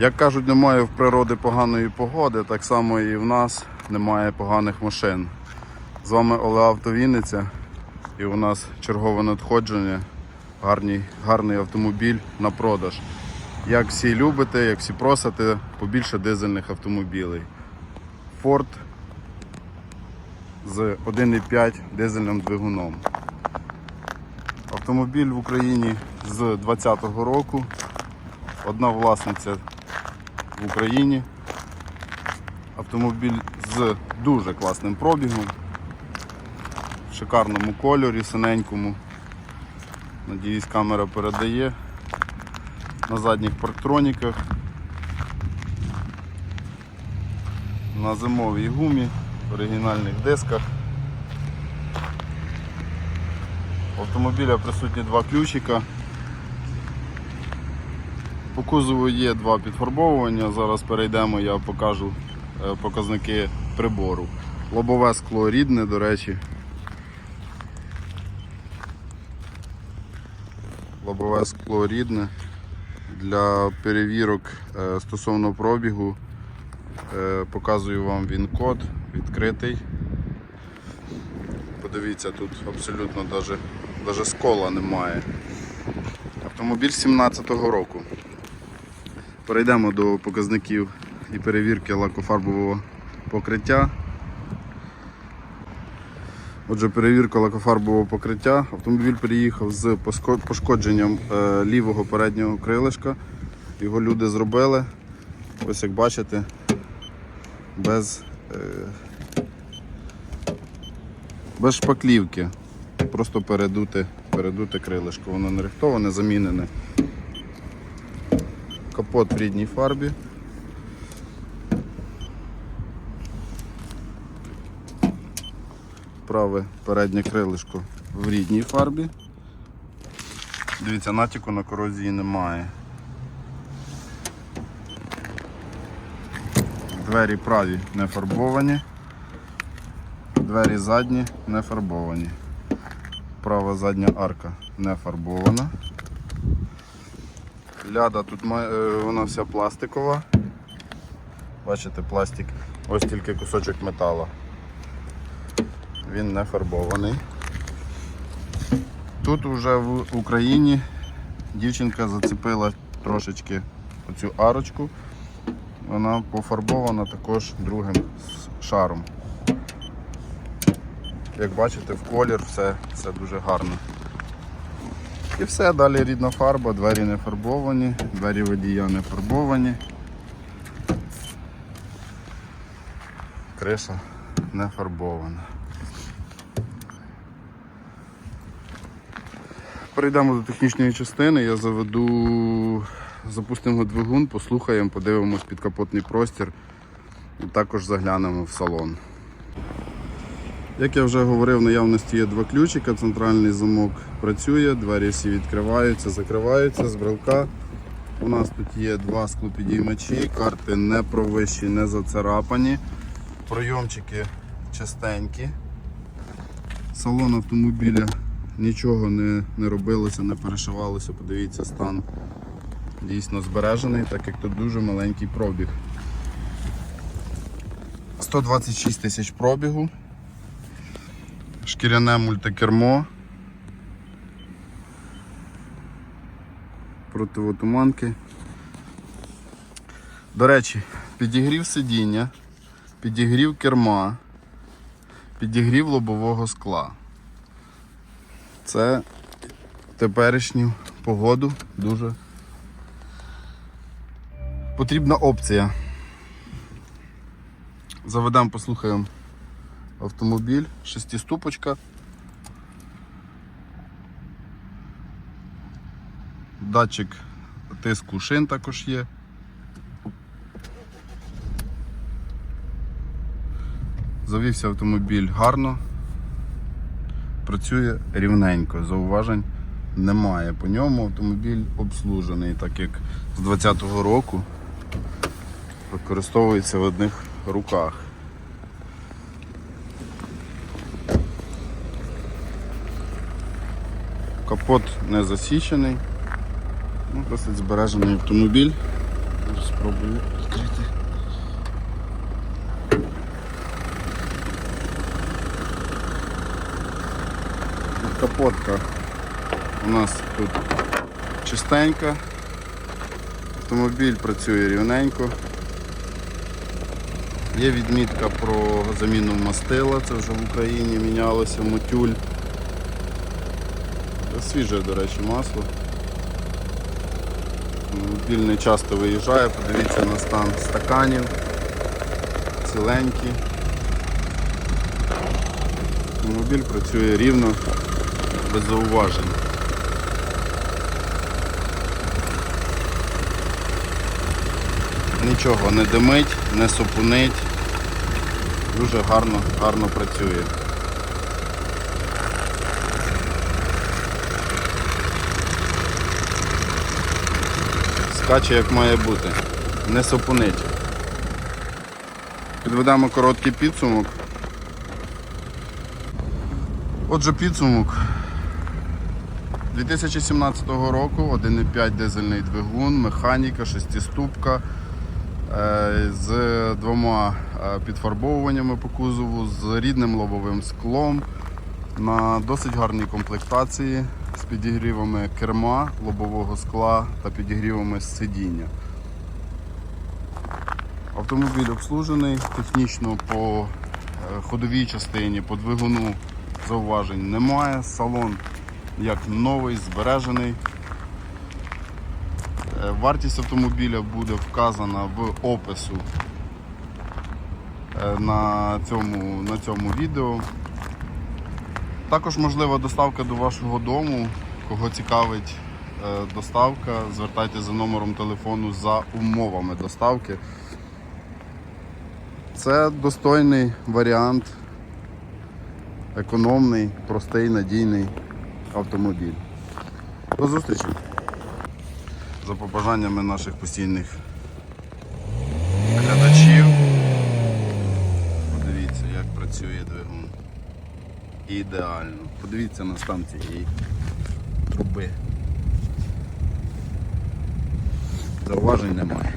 Як кажуть, немає в природи поганої погоди, так само і в нас немає поганих машин. З вами Олег Автовінниця і у нас чергове надходження, гарний, гарний автомобіль на продаж. Як всі любите, як всі просите, побільше дизельних автомобілей. Ford з 1,5 дизельним двигуном. Автомобіль в Україні з 2020 року. Одна власниця в Україні. Автомобіль з дуже класним пробігом, в шикарному кольорі, синенькому. Надіюсь, камера передає. На задніх парктроніках. На зимовій гумі, в оригінальних дисках. У автомобіля присутні два ключика. По кузову є два підфарбовування. Зараз перейдемо, я покажу е, показники прибору. Лобове скло рідне, до речі. Лобове скло рідне. Для перевірок е, стосовно пробігу е, показую вам він код відкритий. Подивіться, тут абсолютно даже скола немає. Автомобіль 17-го року. Перейдемо до показників і перевірки лакофарбового покриття. Отже, перевірка лакофарбового покриття. Автомобіль приїхав з пошкодженням е, лівого переднього крилишка. Його люди зробили. Ось як бачите, без, е, без шпаклівки. Просто передуте, передуте крилишко. Воно не рихтоване, замінене. Капот в рідній фарбі. Праве переднє крилишко в рідній фарбі. Дивіться, натяку на корозії немає. Двері праві не фарбовані, двері задні не фарбовані. Права задня арка не фарбована. Ляда тут е, вона вся пластикова. Бачите, пластик, ось тільки кусочок металу. Він не фарбований. Тут вже в Україні дівчинка зацепила трошечки оцю арочку. Вона пофарбована також другим шаром. Як бачите, в колір все, все дуже гарно. І все, далі рідна фарба, двері не фарбовані, двері водія не фарбовані. Криша не фарбована. Перейдемо до технічної частини, я заведу, запустимо двигун, послухаємо, подивимось підкапотний простір і також заглянемо в салон. Як я вже говорив, в наявності є два ключика, центральний замок працює, двері всі відкриваються, закриваються з брелка. У нас тут є два склопідіймачі, карти не провищі, не зацарапані, пройомчики чистенькі. Салон автомобіля нічого не, не робилося, не перешивалося. Подивіться, стан дійсно збережений, так як тут дуже маленький пробіг. 126 тисяч пробігу шкіряне мультикермо. Противотуманки. До речі, підігрів сидіння, підігрів керма, підігрів лобового скла. Це теперішню погоду дуже потрібна опція. Заведемо, послухаємо автомобіль, шестиступочка. Датчик тиску шин також є. Завівся автомобіль гарно, працює рівненько, зауважень немає. По ньому автомобіль обслужений, так як з 2020 року використовується в одних руках. Капот не засічений. Ну, Досить збережений автомобіль. Спробую відкрити. Капотка у нас тут чистенька. Автомобіль працює рівненько. Є відмітка про заміну мастила, це вже в Україні мінялося, мотюль. Свіже, до речі, масло. Автомобіль не часто виїжджає, подивіться на стан стаканів. Ціленькі. Автомобіль працює рівно, без зауважень. Нічого не димить, не супунить. Дуже гарно, гарно працює. Скаче як має бути. Не супунить. Підведемо короткий підсумок. Отже, підсумок. 2017 року 1,5 дизельний двигун, механіка, шестиступка е, з двома е, підфарбовуваннями по кузову, з рідним лобовим склом на досить гарній комплектації з підігрівами керма, лобового скла та підігрівами сидіння. Автомобіль обслужений технічно по е, ходовій частині, по двигуну зауважень немає. Салон як новий, збережений. Е, Вартість автомобіля буде вказана в опису е, на цьому, на цьому відео. Також можлива доставка до вашого дому. Кого цікавить е, доставка, звертайтеся за номером телефону за умовами доставки. Це достойний варіант, економний, простий, надійний автомобіль. До зустрічі! За побажаннями наших постійних глядачів. Подивіться, як працює двигун. Ідеально. Подивіться на стан цієї труби. Зауважень немає.